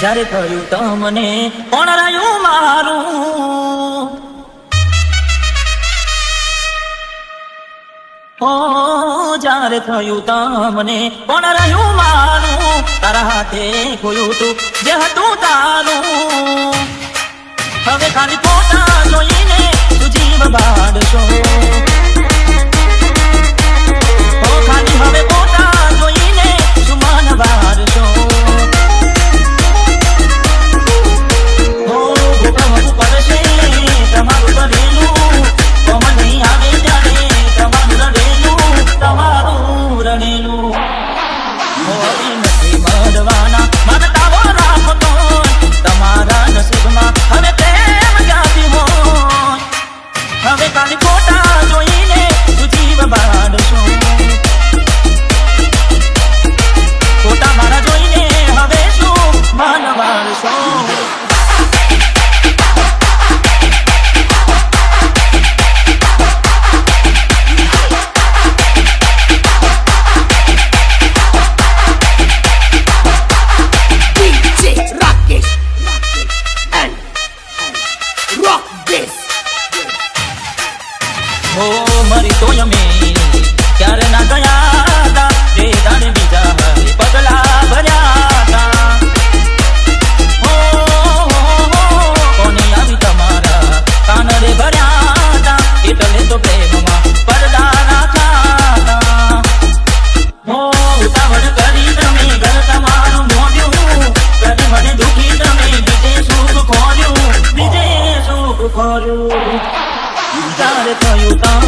જ્યારે થયું તમને કોણ રહ્યું મારું? જ્યારે થયું તમને કોણ રહ્યું મારું? તારા હાથે ખોયું તું જે હતું તારું. હવે ખાલી ફોટા જોઈને તું જીવ બાળશો નથી મળવાના માનતાઓ રાખો તો તમારા નસીબમાં બીજા હવે પગલા ભર્યા હતા તમારા કાન ભર્યા હતા એટલે તો પ્રેમમાં પડદા રાખ્યા તમારું મોઢ્યું કરી મને દુખી તમે, બીજે સુખ ખોર્યું. બીજે સુખ ખોર્યું. ત્યારે થયું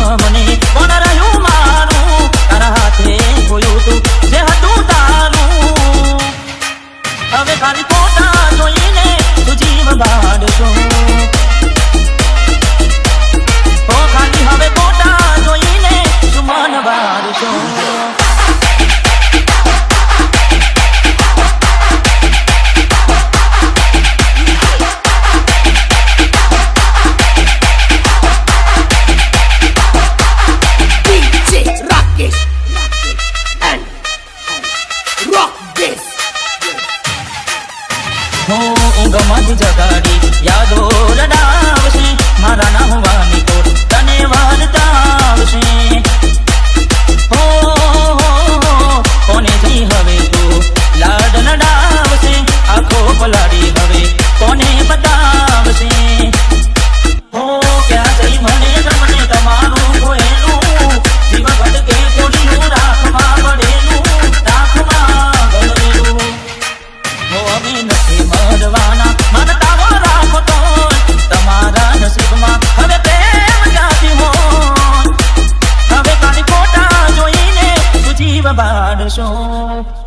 ખાલી ફોટા જોઈને તું જીવ બાળશો ગમજ જગાડી યાદો રડાવશે Và.